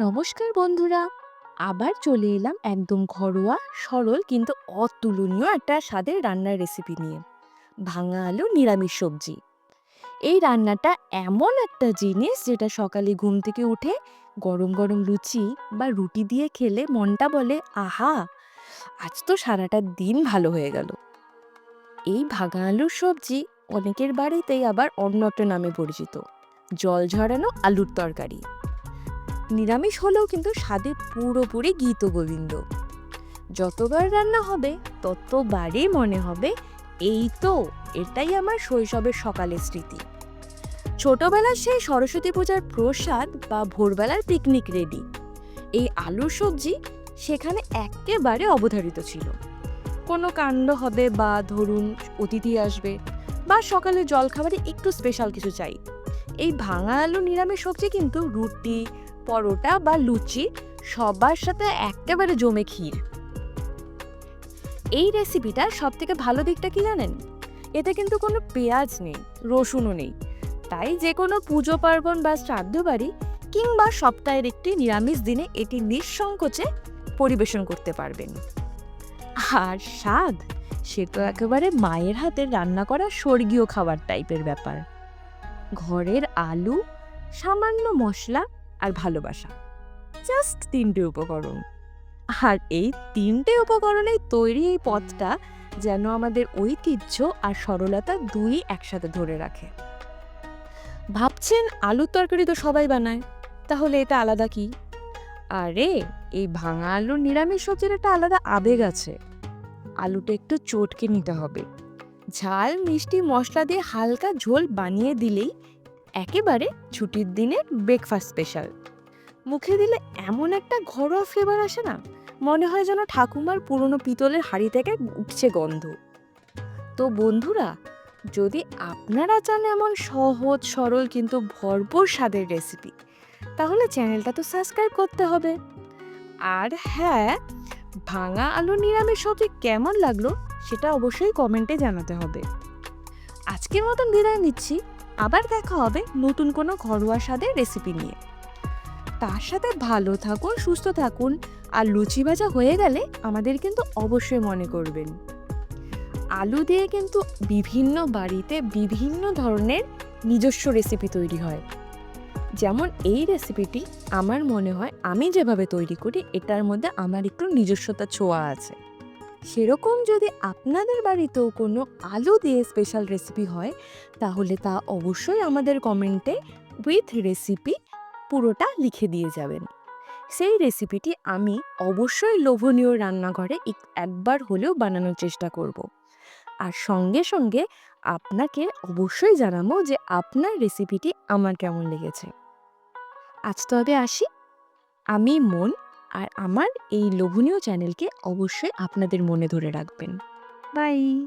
নমস্কার বন্ধুরা, আবার চলে এলাম একদম ঘরোয়া, সরল কিন্তু অতুলনীয় একটা স্বাদের রান্নার রেসিপি নিয়ে। ভাঙা আলু, নিরামিষ সবজি। এই রান্নাটা এমন একটা জিনিস যেটা সকালে ঘুম থেকে উঠে গরম গরম লুচি বা রুটি দিয়ে খেলে মনটা বলে, আহা, আজ তো সারাটা দিন ভালো হয়ে গেল। এই ভাঙা আলুর সবজি অনেকের বাড়িতেই আবার অন্য একটা নামে পরিচিত। জল ঝরানো আলুর তরকারি। নিরামিষ হলেও কিন্তু স্বাদে পুরোপুরি গীত গোবিন্দ। যতবার রান্না হবে, ততবারই মনে হবে, এই তো, এটাই আমার শৈশবের সকালের স্মৃতি। ছোটবেলার সেই সরস্বতী পূজার প্রসাদ বা ভোরবেলার পিকনিক রেডি এই আলুর সবজি সেখানে একেবারে অবধারিত ছিল। কোনো কাণ্ড হবে বা ধরুন অতিথি আসবে বা সকালে জলখাবারে একটু স্পেশাল কিছু চাই। এই ভাঙা আলু নিরামিষ সবজি কিন্তু রুটি, পরোটা বা লুচি সবার সাথে একেবারে জমে ক্ষীর। এই রেসিপিটার সব থেকে ভালো দিকটা কি জানেন? এতে কিন্তু কোনো পেঁয়াজ নেই, রসুনও নেই। তাই যে কোনো পুজো পার্বণ বা শ্রাদ্ধ বাড়ি কিংবা সপ্তাহের একটি নিরামিষ দিনে এটি নিঃসংকোচে পরিবেশন করতে পারবেন। আর স্বাদ? সে তো একেবারে মায়ের হাতে রান্না করা স্বর্গীয় খাবার টাইপের ব্যাপার। ঘরের আলু, সামান্য মশলা আর ভালোবাসা। জাস্ট তিনটে উপকরণ। আর এই তিনটে উপকরণে তৈরি এই পথটা যেন আমাদের ঐতিহ্য আর সরলতা দুই একসাথে ধরে রাখে। ভাবছেন আলুর তরকারি তো সবাই বানায়, তাহলে এটা আলাদা কি? আরে, এই ভাঙা আলুর নিরামিষ সবজির একটা আলাদা আবেগ আছে। আলুটা একটু চটকে নিতে হবে। ঝাল, মিষ্টি মশলা দিয়ে হালকা ঝোল বানিয়ে দিলেই একেবারে ছুটির দিনের ব্রেকফাস্ট স্পেশাল মুখে দিলে এমন একটা ঘরোয়া ফ্লেভার আসে না, মনে হয় যেন ঠাকুমার পুরনো পিতলের হাঁড়ি থেকে উঠছে গন্ধ। তো বন্ধুরা, যদি আপনারা চান এমন সহজ, সরল কিন্তু ভরপুর স্বাদের রেসিপি তাহলে চ্যানেলটা তো সাবস্ক্রাইব করতে হবে। আর হ্যাঁ ভাঙা আলু নিরামিষ সবজি কেমন লাগল? সেটা অবশ্যই কমেন্টে জানাতে হবে। আজকের মতন বিদায় নিচ্ছি। আবার দেখা হবে নতুন কোনো ঘরোয়া স্বাদের রেসিপি নিয়ে। তার সাথে ভালো থাকুন, সুস্থ থাকুন আর লুচি ভাজা হয়ে গেলে আমাদের কিন্তু অবশ্যই মনে করবেন। আলু দিয়ে কিন্তু বিভিন্ন বাড়িতে বিভিন্ন ধরনের নিজস্ব রেসিপি তৈরি হয়। যেমন এই রেসিপিটি আমার মনে হয় আমি যেভাবে তৈরি করি, এটার মধ্যে আমার একটু নিজস্বতা ছোঁয়া আছে। সেরকম যদি আপনাদের বাড়িতেও কোনো আলু দিয়ে স্পেশাল রেসিপি হয়, তাহলে তা অবশ্যই আমাদের কমেন্টে উইথ রেসিপি পুরোটা লিখে দিয়ে যাবেন। সেই রেসিপিটি আমি অবশ্যই লোভনীয় রান্নাঘরে একবার হলেও বানানোর চেষ্টা করব। আর সঙ্গে সঙ্গে আপনাকে অবশ্যই জানাব যে আপনার রেসিপিটি আমার কেমন লেগেছে। আজ তবে আসি। আমি মন আর আমার এই লোভনীয় চ্যানেলকে অবশ্যই আপনাদের মনে ধরে রাখবেন। বাই।